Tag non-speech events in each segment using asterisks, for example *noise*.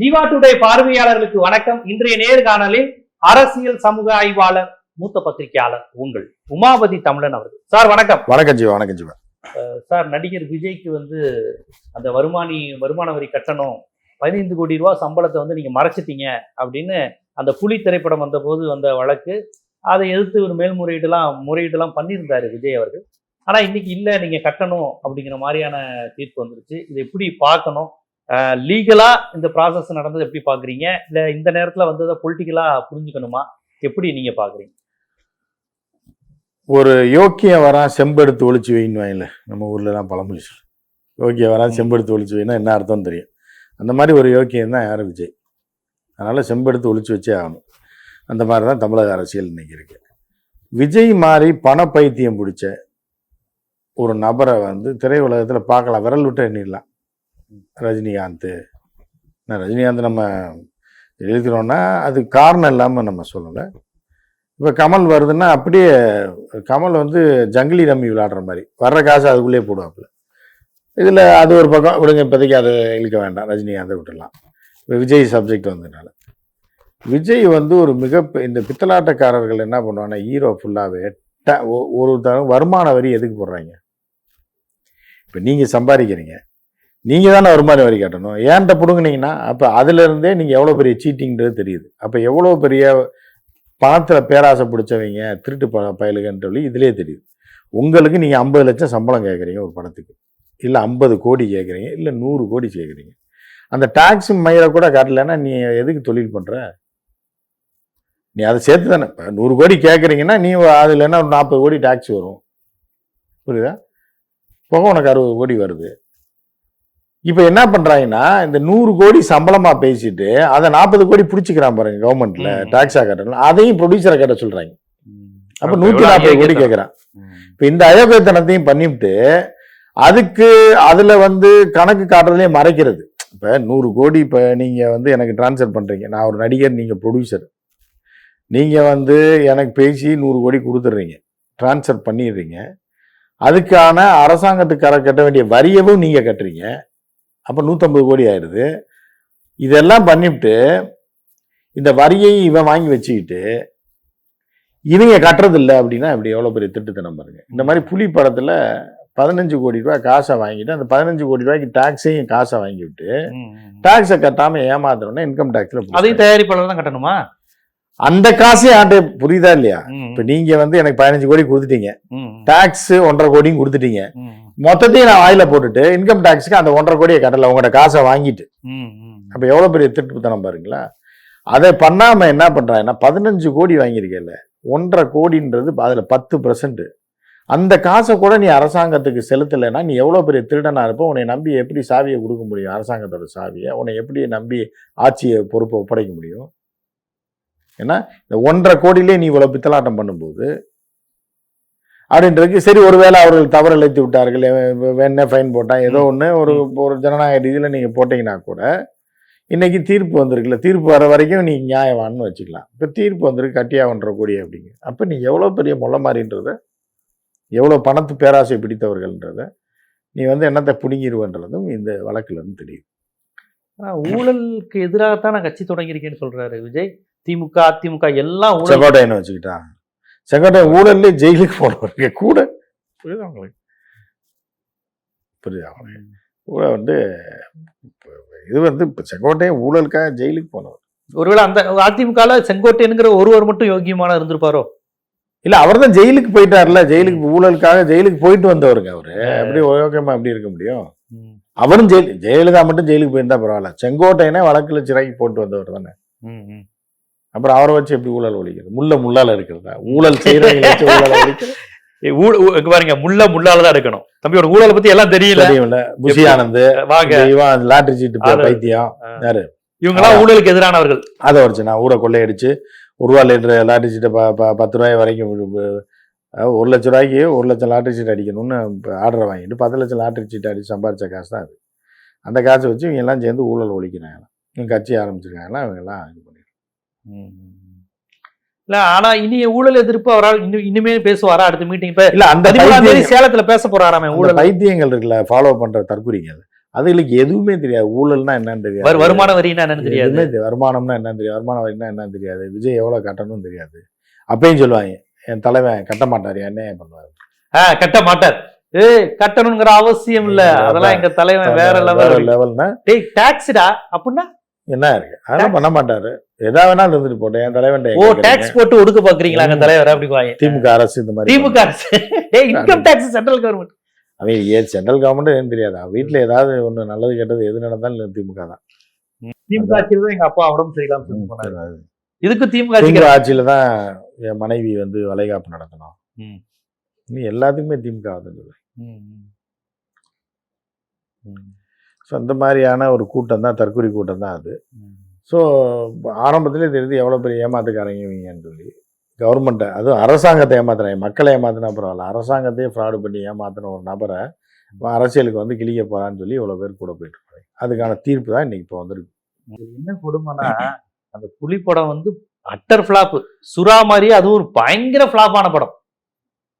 Jeeva today பார்வையாளர்களுக்கு வணக்கம். இன்றைய நேர்காணலில் அரசியல் சமூக ஆய்வாளர் மூத்த பத்திரிகையாளர் உங்கள் உமாபதி தமிழன் அவர்கள். சார் வணக்கம். வணக்கம் ஜீவா வணக்கம் ஜீவா. சார் நடிகர் விஜய்க்கு வந்து அந்த வருமானி வருமான வரி கட்டணம் பதினைந்து கோடி ரூபாய் சம்பளத்தை வந்து நீங்க மறைச்சிட்டீங்க அப்படின்னு அந்த புலி திரைப்படம் வந்தபோது வந்த வழக்கு. அதை எதிர்த்து ஒரு மேல்முறையீடுலாம் முறையீடுலாம் பண்ணியிருந்தாரு விஜய் அவர்கள். ஆனா இன்னைக்கு இல்ல நீங்க கட்டணும் அப்படிங்கிற மாதிரியான தீர்ப்பு வந்துருச்சு. இதை எப்படி பார்க்கணும்? லீகலாக இந்த ப்ராசஸ் நடந்தது எப்படி பார்க்குறீங்க? இல்லை இந்த நேரத்தில் வந்ததை பொலிட்டிக்கலாக புரிஞ்சுக்கணுமா? எப்படி நீங்கள் பார்க்குறீங்க? ஒரு யோக்கியம் வரான் செம்பெடுத்து ஒழிச்சு வைன்னு வாயில நம்ம ஊர்லலாம் பழமொழி சொல்லு. யோக்கியம் வரான் செம்பெடுத்து ஒழிச்சு வைனா என்ன அர்த்தம் தெரியும்? அந்த மாதிரி ஒரு யோக்கியம் தான் யாரும் விஜய்? அதனால் செம்பெடுத்து ஒழிச்சு வச்சே ஆகணும். அந்த மாதிரி தான் தமிழக அரசியல் இன்னைக்கு இருக்கு. விஜய் மாதிரி பண பைத்தியம் பிடிச்ச ஒரு நபரை வந்து திரையுலகத்தில் பார்க்கலாம். விரல் விட்டு எண்ணிடலாம். ரஜினிகாந்த். நான் ரஜினிகாந்த் நம்ம எழுதினோன்னா அது காரணம் இல்லாமல் நம்ம சொல்லலை. இப்போ கமல் வருதுன்னா அப்படியே கமல் வந்து ஜங்கிலி ரம்மி விளையாடுற மாதிரி வர்ற காசு அதுக்குள்ளேயே போடுவாப்புல. இதில் அது ஒரு பக்கம் விடுங்க இப்போதைக்கு அதை இழுக்க வேண்டாம் ரஜினிகாந்தை விட்டுடலாம். இப்போ விஜய் சப்ஜெக்ட் வந்ததுனால. விஜய் வந்து ஒரு மிக இந்த பித்தலாட்டக்காரர்கள் என்ன பண்ணுவாங்கன்னா ஹீரோ ஃபுல்லாகவே ஒரு வருமான வரி எதுக்கு போடுறாங்க? இப்போ நீங்கள் சம்பாதிக்கிறீங்க. நீங்கள் தானே வருமான வரி கட்டணும். ஏன்ட்ட பிடுங்குனீங்கன்னா அப்போ அதுலேருந்தே நீங்கள் எவ்வளோ பெரிய சீட்டிங்கிறது தெரியுது. அப்போ எவ்வளோ பெரிய பணத்தில் பேராசை பிடிச்சவங்க திருட்டு ப பயலுகன்ற சொல்லி இதுலேயே தெரியுது. உங்களுக்கு நீங்கள் ஐம்பது லட்சம் சம்பளம் கேட்குறீங்க ஒரு படத்துக்கு இல்லை ஐம்பது கோடி கேட்குறீங்க இல்லை நூறு கோடி கேட்குறீங்க. அந்த டாக்ஸ் மயிரை கூட காட்டலைன்னா நீ எதுக்கு தொழில் பண்ணுற நீ அதை சேர்த்து தானே இப்போ நூறு கோடி கேட்குறீங்கன்னா நீ அதில் என்ன ஒரு நாற்பது கோடி டாக்ஸ் வரும். புரியுதா? போக உனக்கு அறுபது கோடி வருது. இப்போ என்ன பண்ணுறாங்கன்னா இந்த நூறு கோடி சம்பளமாக பேசிட்டு அதை நாற்பது கோடி பிடிச்சிக்கிறான் பாருங்க கவர்மெண்ட்ல. டாக்ஸாக கட்டணும் அதையும் ப்ரொடியூசரை கட்ட சொல்கிறாங்க அப்போ நூற்றி நாற்பது கோடி. கேட்குறான் இப்போ இந்த அயோக்கியத்தனத்தையும் பண்ணிவிட்டு அதுக்கு அதில் வந்து கணக்கு காட்டுறதுலேயே மறைக்கிறது. இப்போ நூறு கோடி இப்போ நீங்கள் வந்து எனக்கு ட்ரான்ஸ்ஃபர் பண்ணுறீங்க நான் ஒரு நடிகர் நீங்கள் ப்ரொடியூசர் நீங்கள் வந்து எனக்கு பேசி நூறு கோடி கொடுத்துட்றீங்க. ட்ரான்ஸ்ஃபர் பண்ணிடுறீங்க. அதுக்கான அரசாங்கத்துக்கு கர- கட்ட வேண்டிய வரியவும் நீங்கள் கட்டுறீங்க. அப்போ நூற்றம்பது கோடி ஆயிடுது. இதெல்லாம் பண்ணிவிட்டு இந்த வரியையும் இவன் வாங்கி வச்சுக்கிட்டு இவங்க கட்டுறது இல்லை அப்படின்னா இப்படி எவ்வளோ பெரிய திட்டுத்தனம் பாருங்க. இந்த மாதிரி புலி படத்தில் பதினஞ்சு கோடி ரூபாய் காசை வாங்கிட்டு அந்த பதினஞ்சு கோடி ரூபாய்க்கு டாக்ஸையும் காசை வாங்கி விட்டு டாக்ஸை கட்டாம ஏமாத்துறோம்னா இன்கம் டாக்ஸ்ல அதையும் தயாரிப்பாளர் தான் கட்டணுமா? அந்த காசே ஆண்டு புரியுதா இல்லையா? இப்ப நீங்க வந்து எனக்கு பதினஞ்சு கோடி கொடுத்துட்டீங்க. டாக்ஸ் ஒன்றரை கோடியும் கொடுத்துட்டீங்க. மொத்தத்தையும் நான் வாயில போட்டுட்டு இன்கம் டாக்ஸ்க்கு அந்த ஒன்றரை கோடியை கட்டல. உங்களோட காசை வாங்கிட்டு. அப்ப எவ்வளவு பெரிய திட்டுத்தனம் பாருங்களா? அதை பண்ணாம என்ன பண்றாங்கன்னா பதினஞ்சு கோடி வாங்கியிருக்கல ஒன்றரை கோடின்றது அதுல பத்து பர்சன்ட் அந்த காசை கூட நீ அரசாங்கத்துக்கு செலுத்தலைன்னா நீ எவ்வளவு பெரிய திருடனா இருப்ப. உன்னை நம்பி எப்படி சாவியை கொடுக்க முடியும்? அரசாங்கத்தோட சாவியை. உன்னை எப்படி நம்பி ஆட்சியை பொறுப்பை ஒப்படைக்க முடியும்? ஏன்னா இந்த ஒன்றரை கோடியிலே நீ இவ்வளவு பித்தலாட்டம் பண்ணும்போது அப்படின்றதுக்கு சரி ஒருவேளை அவர்கள் தவறு இழைத்து விட்டார்கள். வேணே ஃபைன் போட்டான். ஏதோ ஒன்று ஒரு ஒரு ஜனநாயக ரீதியில் நீங்கள் போட்டீங்கன்னா கூட இன்னைக்கு தீர்ப்பு வந்திருக்குல்ல தீர்ப்பு வர வரைக்கும் நீ நியாயவான்னு வச்சுக்கலாம். இப்போ தீர்ப்பு வந்திருக்கு கட்டியா ஒன்றரை கோடி அப்படிங்க. அப்போ நீ எவ்வளோ பெரிய முள்ள மாதிரின்றத எவ்வளோ பணத்து பேராசை பிடித்தவர்கள்ன்றத நீ வந்து என்னத்தை புடுங்கிடுவன்றதும் இந்த வழக்குல இருந்து தெரியுது. ஆனா, ஊழலுக்கு எதிராகத்தான் நான் கட்சி தொடங்கியிருக்கேன்னு சொல்றாரு விஜய். திமுக அதிமுக எல்லாம் ஊழல். செங்கோட்டையனை வச்சுக்கிட்டா செங்கோட்டையன் ஊழல்லே ஜெயிலுக்கு போனவருக்கு கூட. புரியுதா உங்களுக்கு? புரியுதா உங்களுக்கு கூட வந்து இது வந்து இப்போ செங்கோட்டையன் ஊழலுக்காக ஜெயிலுக்கு போனவர் ஒருவேளை அந்த அதிமுகல செங்கோட்டையனுங்கிற ஒருவர் மட்டும் யோகியமான இருந்திருப்பாரோ? இல்ல அவர் தான் ஜெயிலுக்கு போயிட்டார்ல. ஜெயிலுக்கு ஊழலுக்காக ஜெயிலுக்கு போயிட்டு வந்தவருங்க அவரு. எப்படி ஓகேமா எப்படி இருக்க முடியும்? அவரும் ஜெயில் ஜெயலலிதா மட்டும் ஜெயிலுக்கு போயிருந்தா பரவாயில்ல. செங்கோட்டையனே வழக்குல சிறைக்கு போட்டு வந்தவர் தானே. அப்புறம் அவரை வச்சு எப்படி ஊழல் ஒழிக்கிறது? முள்ள முள்ளால இருக்கிறதா? ஊழல் செய்யறவங்களை வச்சு ஊழல் ஒழிக்கிறது? ஏய், ஊழ- ஊ- இங்க பாருங்க முள்ள முள்ளால தான் எடுக்கணும். தம்பி ஒரு ஊழலை பத்தி எல்லாம் தெரியல தெரியும்ல. புஷி ஆனந்த் வாங்க. இவன் லாட்டரி சீட்டு பைத்தியம் யாரு? இவங்க எல்லாம் ஊழலுக்கு எதிரானவர்கள். அதை வச்சு நான் ஊரை கொள்ளையடிச்சு ஒரு ரூபா லிட்டர் லாட்டரி சீட்டை பத்து ரூபாய் வரைக்கும் ஒரு லட்ச ரூபாய்க்கு ஒரு லட்சம் லாட்டரி சீட் அடிக்கணும்னு ஆர்டர் வாங்கிட்டு பத்து லட்சம் லாட்டரி சீட் அடிச்சு சம்பாதிச்ச காசு தான் அது. அந்த காசை வச்சு இவங்க எல்லாம் சேர்ந்து ஊழல் ஒழிக்கிறாங்க. இவங்க கட்சி ஆரம்பிச்சிருக்காங்கன்னா இவங்க எல்லாம் இது இல்ல ஆனா இனி ஊழல் எதிர்ப்பு அவரால் இன்னும் இனிமே பேசுவாரா? அடுத்த மீட்டிங் இப்ப இல்ல அந்த பதிமூணாம் சேலத்துல பேச போறாராமே ஊழல். பைத்தியங்கள் இருக்குல்ல ஃபாலோ பண்ற தற்குறிங்க அது அதுகளுக்கு எதுவுமே தெரியாது. ஊழல்னா என்னன்னு தெரியாது. வரு- வருமான வரின்னா என்னன்னு தெரியாது. வருமானம்னா என்னன்னு தெரியாது. வருமான வரினா என்னன்னு தெரியாது. விஜய் எவ்வளவு கட்டணும்னு தெரியாது. அப்பயும் சொல்லுவாங்க என் தலைவன் கட்ட மாட்டாரு என்ன பண்ணுவாரு. ஆ, கட்ட மாட்டார். ஏய் கட்டணுங்கிற அவசியம் இல்ல. அதெல்லாம் எங்க தலைவன் வேற லெவல் லெவல்னா டேய் டாக்ஸ்டா அப்படின்னா? என்ன இருக்கு? அதெல்லாம் பண்ண மாட்டாரு. எதா வேணாலும் இருந்துட்டு போட்டேன். என் தலைவன் ஓ டாக்ஸ் போட்டு ஒடுக்க பாக்குறீங்களா எங்க தலைவர்? அப்படி வாங்க திமுக அரசு இந்த மாதிரி திமுக அரசு. இன்கம் டாக்ஸ் சென்ட்ரல் கவர்மெண்ட் அவன் ஏன் சென்ட்ரல் கவர்மெண்ட் ஏன்னு தெரியாது. வீட்டுல ஏதாவது ஒண்ணு நல்லது கெட்டது எது நடந்தாலும் திமுக தான். திமுக ஆட்சியில தான் எங்க அப்பா உடம்பு சரியில்லாம இதுக்கு திமுக திமுக ஆட்சியில தான் என் மனைவி வந்து வளைகாப்பு நடத்தணும். நீ எல்லாத்துக்குமே திமுக. ம், ஸோ அந்த மாதிரியான ஒரு கூட்டம் தான் தற்கொலை கூட்டம் தான் அது. ஸோ ஆரம்பத்தில் தெரிஞ்சு எவ்வளோ பெரிய ஏமாத்துக்காரங்க இவங்கன்னு சொல்லி கவர்மெண்ட்டை அதுவும் அரசாங்கத்தை ஏமாத்துறாங்க மக்களை ஏமாத்தினா பரவாயில்ல அரசாங்கத்தையே ஃப்ராடு பண்ணி ஏமாத்தின ஒரு நபரை அரசியலுக்கு வந்து கிழிக்க போகிறான்னு சொல்லி இவ்வளோ பேர் கூட போயிட்டுருக்காங்க. அதுக்கான தீர்ப்பு தான் இன்னைக்கு இப்போ வந்திருக்கு. என்ன கொடுமைனா அந்த புலி படம் வந்து அட்டர் ஃப்ளாப்பு சுறா மாதிரியே அதுவும் ஒரு பயங்கர ஃப்ளாப்பான படம்.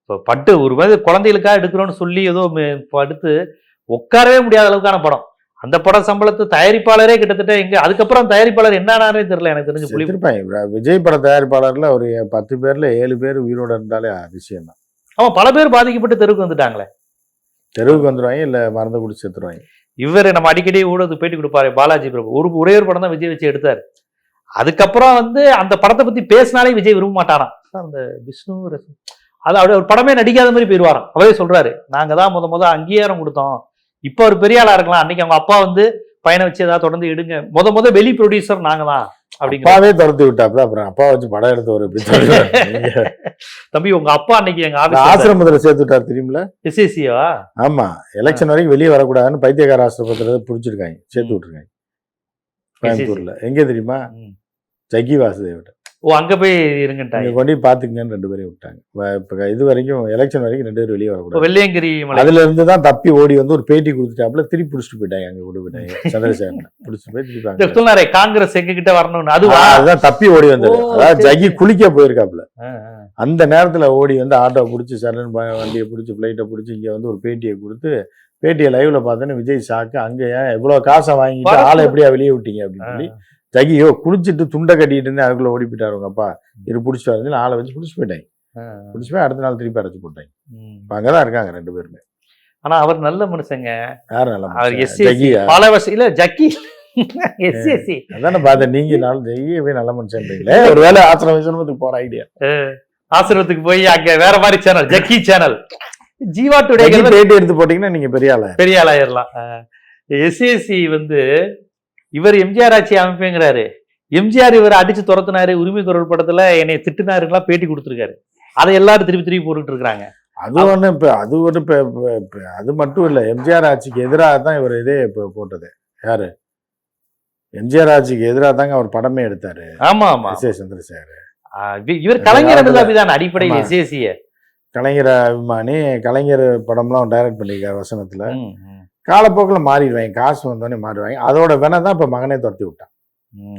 இப்போ பட்டு ஒரு மாதிரி குழந்தைகளுக்காக எடுக்கிறோன்னு சொல்லி ஏதோ படுத்து உட்காரவே முடியாத அளவுக்கான படம். அந்த படம் சம்பளத்தை தயாரிப்பாளரே கிட்டத்தட்ட எங்க அதுக்கப்புறம் தயாரிப்பாளர் என்னன்னாரே தெரியல எனக்கு தெரிஞ்சு செத்துருப்பாங்க. விஜய் பட தயாரிப்பாளர்ல ஒரு பத்து பேர்ல ஏழு பேர் உயிரோட இருந்தாலே அதிசயம் தான். அவன் பல பேர் பாதிக்கப்பட்டு தெருவுக்கு வந்துட்டாங்களே. தெருவுக்கு வந்துருவாங்க இல்ல மறந்து குடிச்சு செத்துருவாங்க. இவர் நம்ம அடிக்கடி ஊடகத்துக்கு பேட்டி கொடுப்பாரு பாலாஜி பிரபு. ஒரு ஒரே ஒரு படம் தான் விஜய் வச்சு எடுத்தாரு. அதுக்கப்புறம் வந்து அந்த படத்தை பத்தி பேசினாலே விஜய் விரும்ப மாட்டாராம். சார் அந்த விஷ்ணு அது அப்படியே ஒரு படமே நடிக்காத மாதிரி போயிடுவாராம் அவரே சொல்றாரு நாங்க தான் முத முத அங்கீகாரம் கொடுத்தோம். இப்போ அவர் பெரிய ஆளா இருக்கலாம். அன்னைக்கு அவங்க அப்பா வந்து பையனை வச்சு ஏதாவது தொடர்ந்து எடுங்க. முத முத வெளி ப்ரொடியூசர் நாங்க தான் அப்பாவே துரத்தி விட்டாப்புல. அப்புறம் அப்பா வச்சு படம் எடுத்து ஒரு எப்படி *laughs* தம்பி உங்க அப்பா அன்னைக்கு எங்க ஆசிரமத்துல சேர்த்து விட்டார் தெரியுமில எஸ்எஸ்சியா ஆமா. எலெக்ஷன் வரைக்கும் வெளியே வரக்கூடாதுன்னு பைத்தியக்கார ஆசிரமத்துல பிடிச்சிருக்காங்க. சேர்த்து விட்டுருக்காங்க. கோயம்புத்தூர்ல. எங்க தெரியுமா? ஜக்கி வாசுதேவ் ஓ அங்க போய் இருங்கட்டாங்க கொண்டு போய் பாத்துக்கங்கன்னு ரெண்டு பேரையும் விட்டாங்க. இப்ப இது வரைக்கும் எலெக்ஷன் வரைக்கும் ரெண்டு பேரும் வெளியே வரக்கூடாது. வெள்ளையங்கிரி மலை. அதுல இருந்து தான் தப்பி ஓடி வந்து ஒரு பேட்டி கொடுத்துட்டாப்புல திருப்பி பிடிச்சிட்டு போயிட்டாங்க அங்க கொண்டு போயிட்டாங்க. *laughs* சந்திரசேகரன். பிடிச்சிட்டு போய் திருப்பி சொன்னாரே காங்கிரஸ் எங்க கிட்ட வரணும்னு அதுவா ஆ, அதுதான் தப்பி ஓடி வந்தாரு ஓ, அதாவது சரி. குளிக்க போயிருக்காப்புல. ஆ. அந்த நேரத்துல ஓடி வந்து ஆட்டோ பிடிச்சி சரண் வண்டியை பிடிச்சி ஃப்ளைட்டை பிடிச்சி இங்க வந்து ஒரு பேட்டியை கொடுத்து பேட்டியை லைவ்ல பார்த்தோன்னு விஜய் ஷாக்கு அங்க ஏன் இவ்வளவு காசை வாங்கிட்டு. ஆளை எப்படியா வெளியே விட்டீங்க அப்படின்னு சொல்லி ஜக்கி யோ குளிச்சிட்டு துண்டை கட்டிட்டு இருந்து அதுக்குள்ள ஓடி போயிட்டாரு உங்க அப்பா. இரு பிடிச்சிட்டு வந்து ஆளை வச்சு பிடிச்சி போயிட்டாங்க. பிடிச்சி போய் அடுத்த நாள் திருப்பி அடைச்சு போட்டாங்க. இப்ப அங்கதான் இருக்காங்க ரெண்டு பேருமே. ஆனா அவர் நல்ல மனுஷங்க. யாரு நல்ல அவர்? எஸ்சி பல வருஷம் இல்ல ஜக்கி. எஸ்சி எஸ்சி அதானே பார்த்தேன் நீங்க நாள் ஜெய்யே போய் நல்ல மனுஷன்றீங்களே. ஒரு வேலை ஆசிரம விசனத்துக்கு போற ஐடியா ஆசிரமத்துக்கு போய் அங்க வேற மாதிரி channel Jaggi channel Jeeva today பேட்டி எடுத்து போட்டீங்கன்னா நீங்க பெரிய ஆள பெரிய ஆளாயிரலாம் எஸ்சிஎஸ்சி வந்து இவர் எம்ஜிஆர் ஆட்சி அமைப்புங்கிறாரு. எம்ஜிஆர் இவர் அடிச்சு துரத்துனாரு உரிமை குரல் படத்துல என்னை திட்டுனாருங்களா பேட்டி கொடுத்துருக்காரு. அதை எல்லாரும் திருப்பி திருப்பி போட்டுட்டு இருக்காங்க அது ஒண்ணு இப்ப அது ஒண்ணு இப்ப அது மட்டும் இல்ல. எம்ஜிஆர் ஆட்சிக்கு எதிராக தான் இவர் இதே இப்ப போட்டது. யாரு? எம்ஜிஆர் ஆட்சிக்கு எதிராக தாங்க அவர் படமே எடுத்தாரு. ஆமா ஆமா. சந்திரசேகர். இவர் கலைஞர் அபிதான அடிப்படையில் ஆமா. கலைஞர் அபிமானி கலைஞர் படம்லாம் டைரக்ட் பண்ணியிருக்காரு வசனத்துல. காலப்போக்கில் மாறிடுவாங்க. காசு வந்தோடனே மாறிடுவாங்க. அதோட வேணா தான் இப்ப மகனே துரத்தி விட்டான்.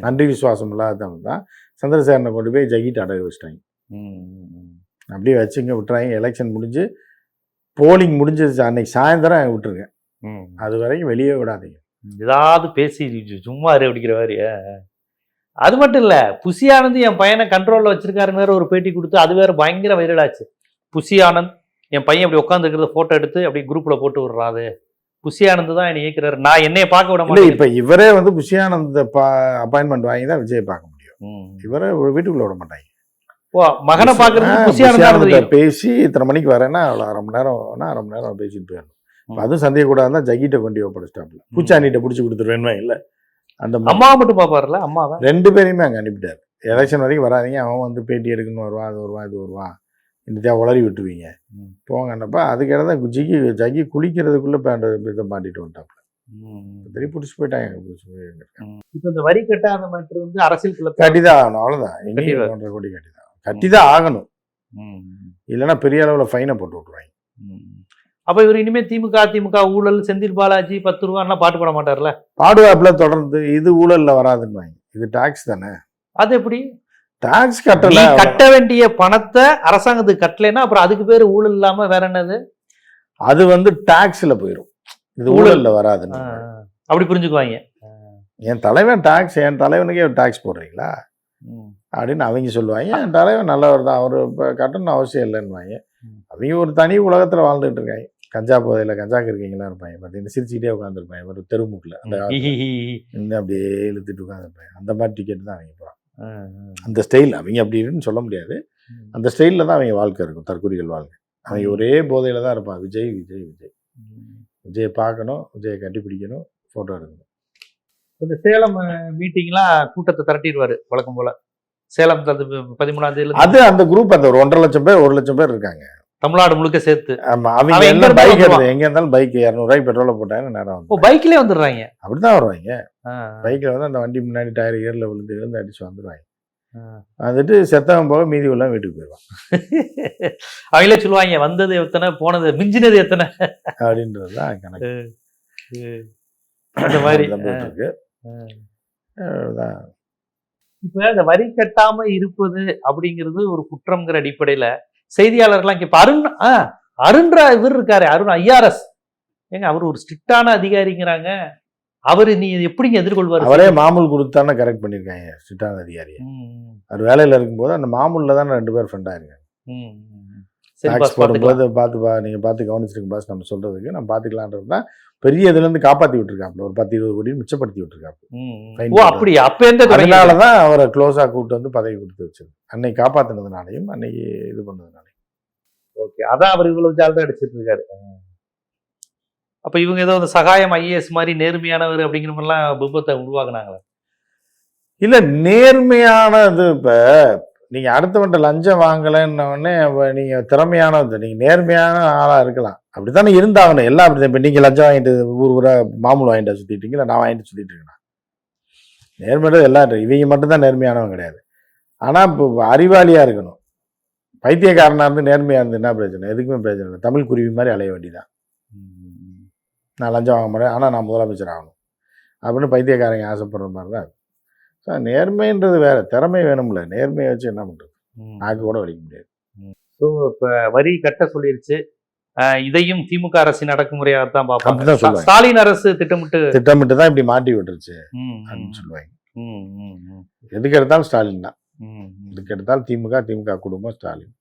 நன்றி விசுவாசம் இல்லாதவன் தான். சந்திரசேகரனை கொண்டு போய் ஜகிட்டு அடகு வச்சிட்டாங்க. அப்படியே வச்சுங்க விட்டுறாங்க. எலெக்ஷன் முடிஞ்சு போலிங் முடிஞ்சது. அன்னைக்கு சாயந்தரம் விட்டுருங்க. அது வரைக்கும் வெளியே விடாதீங்க. ஏதாவது பேசி சும்மா அப்படிங்கிற மாதிரி. அது மட்டும் இல்ல புசி ஆனந்த் என் பையனை கண்ட்ரோல்ல வச்சிருக்காருன்னு வேற ஒரு பேட்டி கொடுத்து அது வேற பயங்கர வைரல் ஆனந்த் என் பையன் அப்படி உட்காந்துருக்கிறத போட்டோ எடுத்து அப்படி குரூப்ல போட்டு விடுறாது புசி ஆனந்த் தான் என்னை இயக்குறாரு. நான் என்னைய பார்க்க விட மாட்டேன் இப்ப இவரே வந்து புஷியானந்த அப்பாயின்மெண்ட் வாங்கி தான் விஜய் பார்க்க முடியும். இவரே வீட்டுக்குள்ள விட மாட்டாங்க. ஓ மகனை ஆனந்த் புஷியானந்த பேசி இத்தனை மணிக்கு வரேன்னா அவ்வளோ அரை மணி நேரம்னா அரை மணி நேரம் பேசிட்டு போயிடணும். இப்ப ம். அதுவும் சந்தேகக்கூடாதுன்னா ஜகிட்ட கொண்டு ஒப்படைச்சிட்டாப்ல பூச்சாண்டிட்ட பிடிச்சி கொடுத்துருவேன் இல்லை? அந்த. அம்மாவை மட்டும் பாப்பாருல அம்மாவை? ரெண்டு பேரையுமே அங்க அனுப்பிட்டாரு. எலெக்ஷன் வரைக்கும் வராதீங்க அவன் வந்து பேட்டி எடுக்கணும்னு வருவான் அது வருவான் இது வருவான். இந்த உளறி விட்டுருவீங்க. போங்கன்னப்ப அதுக்கு இடம் தான் ஜிகி ஜகி குளிக்கிறதுக்குள்ள இதை மாட்டிட்டு வந்துட்டாப்ல திருப்பி பிடிச்சி போயிட்டாங்க பிடிச்சி போய் இப்ப இந்த வரி கட்டாத மட்டும் வந்து அரசியல் கட்டிதான் ஆகணும் அவ்வளோதான். எங்கேயும் ஒன்றரை கோடி கட்டிதான். கட்டிதான் ஆகணும். இல்லைன்னா பெரிய அளவில் ஃபைனை போட்டு விட்ருவாங்க அப்ப இவர் இனிமே திமுக அதிமுக ஊழல் செந்தில் பாலாஜி பத்து ரூபான்னா பாட்டு போட மாட்டார்ல? பாதுகாப்புல தொடர்ந்து இது ஊழல்ல வராதுன்னு இது டாக்ஸ் தானே? அது எப்படி? டாக்ஸ் கட்டல கட்ட வேண்டிய பணத்தை அரசாங்கத்துக்கு கட்டலைன்னா அப்புறம் அதுக்கு பேரு ஊழல் இல்லாம வேற என்னது? அது வந்து டாக்ஸ்ல போயிடும் இது ஊழல். ஊழல்ல வராதுன்னு. அப்படி புரிஞ்சுக்குவாங்க. என் தலைவன் டாக்ஸ் என் தலைவனுக்கே டாக்ஸ் போடுறீங்களா. அப்படின்னு அவங்க சொல்லுவாங்க. என் தலைவன் நல்லவர் தான். அவர் இப்போ கட்டணும் அவசியம் இல்லைன்னுவாங்க. அவங்க ஒரு தனி உலகத்தில் வாழ்ந்துட்டு இருக்காங்க. கஞ்சா போதையில் கஞ்சாக்கு இருக்கீங்களா இருப்பாங்க. பார்த்தீங்கன்னா சிரிச்சுக்கிட்டே உட்காந்துருப்பாங்க ஒரு தெருமுக்கில். அந்த. இந்த அப்படியே இழுத்துட்டு உட்காந்துருப்பாங்க அந்த மாதிரி டிக்கெட் தான் அவங்க போகிறாங்க. அந்த ஸ்டைல் அவங்க அப்படின்னு சொல்ல முடியாது. அந்த ஸ்டைலில் தான் அவங்க வாழ்க்கை இருக்கும் தற்கொலைகள் வாழ்க்கை. அவங்க. ஒரே போதையில் தான் இருப்பான் விஜய் விஜய் விஜய். விஜயை பார்க்கணும் விஜயை கட்டிப்பிடிக்கணும் ஃபோட்டோ எடுக்கணும். இந்த சேலம் மீட்டிங்லாம் கூட்டத்தை திரட்டிடுவாரு வழக்கம் போல. சேலம் பதிமூணாம் தேதியில அது அந்த குரூப் அந்த ஒரு ஒன்றரை லட்சம் பேர் ஒரு லட்சம் பேர் இருக்காங்க. தமிழ்நாடு முழுக்க சேர்த்து. ஆமா அவங்க என்ன பைக். எடுத்து எங்க இருந்தாலும் பைக் இரநூறுவாய்க்கு பெட்ரோலை போட்டாங்க நேரம் ஓ பைக்லயே வந்துடுறாங்க. அப்படிதான் வருவாங்க. ஆ, பைக்கில் வந்து அந்த வண்டி முன்னாடி டயர் ஏரில் விழுந்து விழுந்து அடிச்சு வந்துருவாங்க ஆ. வந்துட்டு செத்தவன் போக மீதி உள்ள வீட்டுக்கு போயிடுவான். *laughs* அவங்களே சொல்லுவாங்க வந்தது எத்தனை போனது மிஞ்சினது எத்தனை? அப்படின்றது தான் கணக்கு. அந்த மாதிரி *laughs* இருக்கு. இப்ப இந்த வரி கட்டாம இருப்பது அப்படிங்கிறது ஒரு குற்றம்ங்கிற அடிப்படையில செய்தியாளர்லாம் இப்ப அருண் ஆ, அருண்ரா இவர் இருக்காரு அருண் ஐஆர்எஸ் ஏங்க அவர் ஒரு ஸ்ட்ரிக்டான அதிகாரிங்கிறாங்க. அவரு நீ எப்படிங்க எதிர்கொள்வாரு? அவரே மாமூல் கொடுத்தானே கரெக்ட் பண்ணியிருக்காங்க சிட்டான அதிகாரியை. ம், அவர் வேலையில் இருக்கும்போது அந்த மாமூலில் தான் ரெண்டு பேர் ஃப்ரெண்டாக இருக்காங்க டாக்ஸ் போடும்போது பார்த்து பா நீங்கள் பார்த்து கவனிச்சிருங்க பாஸ் நம்ம சொல்கிறதுக்கு நம்ம பார்த்துக்கலான்றது தான் பெரிய இதுலேருந்து காப்பாற்றி விட்டுருக்காப்புல. ஒரு பத்து இருபது கோடி மிச்சப்படுத்தி விட்டுருக்காப்புல அப்படியா? அப்ப எந்த அதனால தான் அவரை க்ளோஸாக கூப்பிட்டு வந்து பதவி கொடுத்து வச்சது. அன்னைக்கு காப்பாற்றினதுனாலையும் அன்னைக்கு இது பண்ணதுனாலையும். ஓகே அதான் அவர் இவ்வளவு ஜால்ரா அடிச்சிட்டு இருக்காரு. அப்ப இவங்க ஏதோ அந்த சகாயம் ஐஏஎஸ் மாதிரி நேர்மையானவர் அப்படிங்கிற மாதிரிலாம் பிம்பத்தை உருவாக்குனாங்களே? இல்லை நேர்மையான இது இப்போ நீங்கள் அடுத்தவன்ட்ட லஞ்சம் வாங்கலைன்ன உடனே அப்ப நீங்க திறமையானது நீங்கள் நேர்மையான ஆளாக இருக்கலாம். அப்படி தானே இருந்தாகணும். எல்லாம் அப்படி இப்போ நீங்கள் லஞ்சம் வாங்கிட்டு ஊர் ஊராக மாமூல் வாங்கிட்டு சுற்றிட்டு இல்லை நான் வாங்கிட்டு சுற்றிட்டு இருக்கேன் நேர்மையாக எல்லாரும் இவங்க மட்டும்தான் நேர்மையானவங்க கிடையாது. ஆனால் இப்போ அறிவாளியாக இருக்கணும். பைத்தியக்காரனாக இருந்து நேர்மையாக இருந்து என்ன பிரச்சனை எதுக்குமே பிரச்சனை இல்லை. தமிழ் குருவி மாதிரி அலைய வேண்டியதான் நான் லஞ்சம் வாங்க மாட்டேன். ஆனால் நான் முதலமைச்சர் ஆகணும். அப்படின்னு பைத்தியக்காரங்க ஆசைப்படுற மாதிரி தான். ஸோ நேர்மைன்றது வேற திறமை வேணும்ல. நேர்மையை வச்சு என்ன பண்ணுறது நாக்கு கூட வலிக்க முடியாது. ஸோ இப்ப வரி கட்ட சொல்லிருச்சு. இதையும் திமுக அரசின் அடக்குமுறையாகத்தான் பார்ப்பாங்க. அப்படிதான் ஸ்டா- சொல்லுவாங்க. ஸ்டாலின் அரசு திட்டமிட்டு திட்டமிட்டு தான் இப்படி மாட்டி விட்டுருச்சு அப்படின்னு சொல்லுவாங்க. எதுக்கு எடுத்தாலும் ஸ்டாலின் தான். எதுக்கு எடுத்தாலும் திமுக திமுக குடும்பம் ஸ்டாலின்.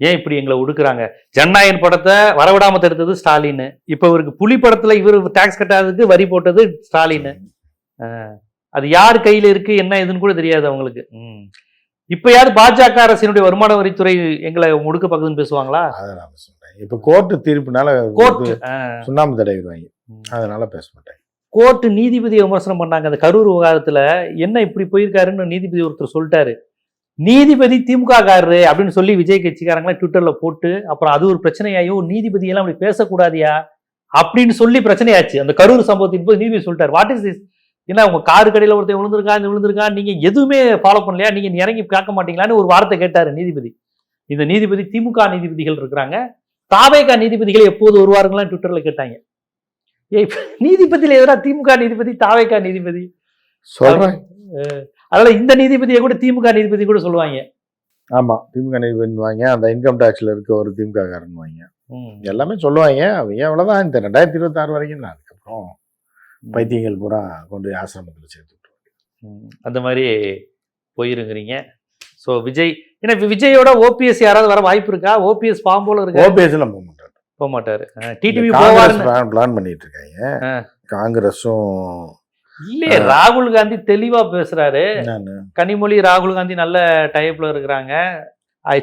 ஏன் இப்படி எங்களை ஒடுக்குறாங்க? ஜனநாயகன் படத்தை வரவிடாம தடுத்தது ஸ்டாலின் இப்ப இவருக்கு புலி படத்துல இவர் டாக்ஸ் கட்டாததுக்கு வரி போட்டது ஸ்டாலின் அது யார் கையில இருக்கு என்ன ஏதுன்னு கூட தெரியாது அவங்களுக்கு. இப்ப யாரு பாஜக அரசினுடைய வருமான வரித்துறை எங்களை முடுக்க பக்கத்துன்னு பேசுவாங்களா? அதை நான் சொல்றேன். இப்போ கோர்ட்டு தீர்ப்புனால கோர்ட் சுண்ணாம்பு தடவிடுவாங்க அதனால பேச மாட்டேன். கோர்ட் நீதிபதியை விமர்சனம் பண்ணாங்க. அந்த கரூர் விவகாரத்துல என்ன இப்படி போயிருக்காருன்னு நீதிபதி ஒருத்தர் சொல்லிட்டாரு. நீதிபதி திமுக காரரு அப்படின்னு சொல்லி விஜய் கட்சிக்காரங்களாம் ட்விட்டர்ல போட்டு அப்புறம் அது ஒரு பிரச்சனையாயோ நீதிபதி எல்லாம் அப்படி பேசக்கூடாதியா? அப்படின்னு சொல்லி பிரச்சனையாச்சு. அந்த கரூர் சம்பவத்தின் போது நீதிபதி சொல்லிட்டாரு. வாட் இஸ் திஸ் என்ன உங்க காரு கடையில ஒருத்தன் விழுந்திருக்கான் இந்த விழுந்திருக்கான் நீங்க எதுவுமே ஃபாலோ பண்ணலையா? நீங்க இறங்கி கேட்க மாட்டீங்களான்னு ஒரு வார்த்தை கேட்டாரு நீதிபதி. இந்த நீதிபதி திமுக நீதிபதிகள் இருக்கிறாங்க. தாவேகா நீதிபதிகள் எப்போது வருவாருங்களாம் ட்விட்டர்ல கேட்டாங்க. ஏய் நீதிபதியில எதிராக திமுக நீதிபதி தாவேகா நீதிபதி? சொல்றேன். அதனால இந்த நீதிபதியை கூட திமுக நீதிபதி கூட சொல்லுவாங்க. ஆமா திமுக நீதிபதிவாங்க அந்த இன்கம் டேக்ஸ்ல இருக்க ஒரு திமுக காரன் வாங்க. எல்லாமே சொல்லுவாங்க அவங்க அவ்வளவுதான்? இந்த ரெண்டாயிரத்தி இருபத்தி ஆறு வரைக்கும் அதுக்கப்புறம் பைத்தியங்கள் பூரா கொண்டு போய் ஆசிரமத்தில் சேர்த்து. அந்த மாதிரி போயிருங்கிறீங்க. ஸோ விஜய் ஏன்னா விஜயோட ஓபிஎஸ் யாராவது வர வாய்ப்பு இருக்கா? ஓபிஎஸ் பாம்போல இருக்கா? ஓபிஎஸ்ல போக மாட்டாங்க போக மாட்டாரு. டிடிவி போவாருன்னு. பிளான் பண்ணிட்டு இருக்காங்க. காங்கிரஸும் இல்லையே ராகுல் காந்தி தெளிவா பேசுறாரு. கனிமொழி ராகுல் காந்தி நல்ல டைப்ல இருக்கிறாங்க.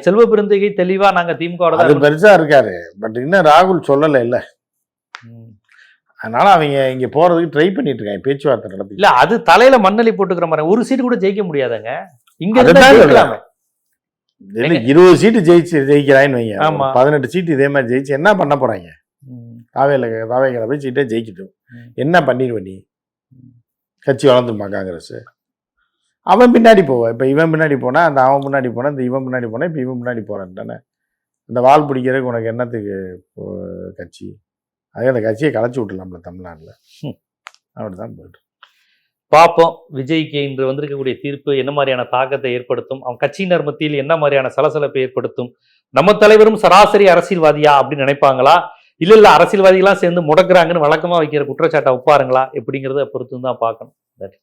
செல்வ பெருந்தகை தெளிவா நாங்க திமுக பெருசா இருக்காரு. பட் இன்னும் ராகுல் சொல்லல இல்ல அதனால அவங்க இங்க போறதுக்கு ட்ரை பண்ணிட்டு இருக்காங்க பேச்சுவார்த்தை நடத்தி இல்ல அது தலையில மண்ணலி போட்டுக்கிற மாதிரி ஒரு சீட்டு கூட ஜெயிக்க முடியாதுங்க. இங்க. ஜெயிக்கலாமே. இல்ல, இருபது சீட்டு ஜெயிச்சு ஜெயிக்கிறான்னு வைங்க. பதினெட்டு சீட்டு இதே மாதிரி ஜெயிச்சு என்ன பண்ண போறாங்க ம். தாவையில தாவைகளை போய் சீட்டே ஜெயிக்கட்டும். என்ன பண்ணிடுவ நீ? கட்சி வளர்ந்துருமா காங்கிரஸ்? அவன் பின்னாடி போவான் இப்போ இவன் பின்னாடி போனா அந்த அவன் முன்னாடி போனா இந்த இவன் முன்னாடி போனா இப்போ இவன் முன்னாடி போறான். தானே? இந்த வால் பிடிக்கிறதுக்கு உனக்கு என்னத்துக்கு கட்சி? அதே அந்த கட்சியை கலைச்சி விட்டுலாம்ல தமிழ்நாட்டில். ம். அப்படிதான் போயிட்டு பார்ப்போம். விஜய்க்கு இன்று வந்திருக்கக்கூடிய தீர்ப்பு என்ன மாதிரியான தாக்கத்தை ஏற்படுத்தும்? அவன் கட்சியினர் மத்தியில் என்ன மாதிரியான சலசலப்பை ஏற்படுத்தும்? நம்ம தலைவரும் சராசரி அரசியல்வாதியா அப்படின்னு நினைப்பாங்களா? இல்ல இல்ல அரசியல்வாதிகளாம் சேர்ந்து முடக்குறாங்கன்னு வழக்கமா வைக்கிற குற்றச்சாட்டை ஒப்பாருங்களா எப்படிங்கிறத பொறுத்து தான் பார்க்கணும். நன்றி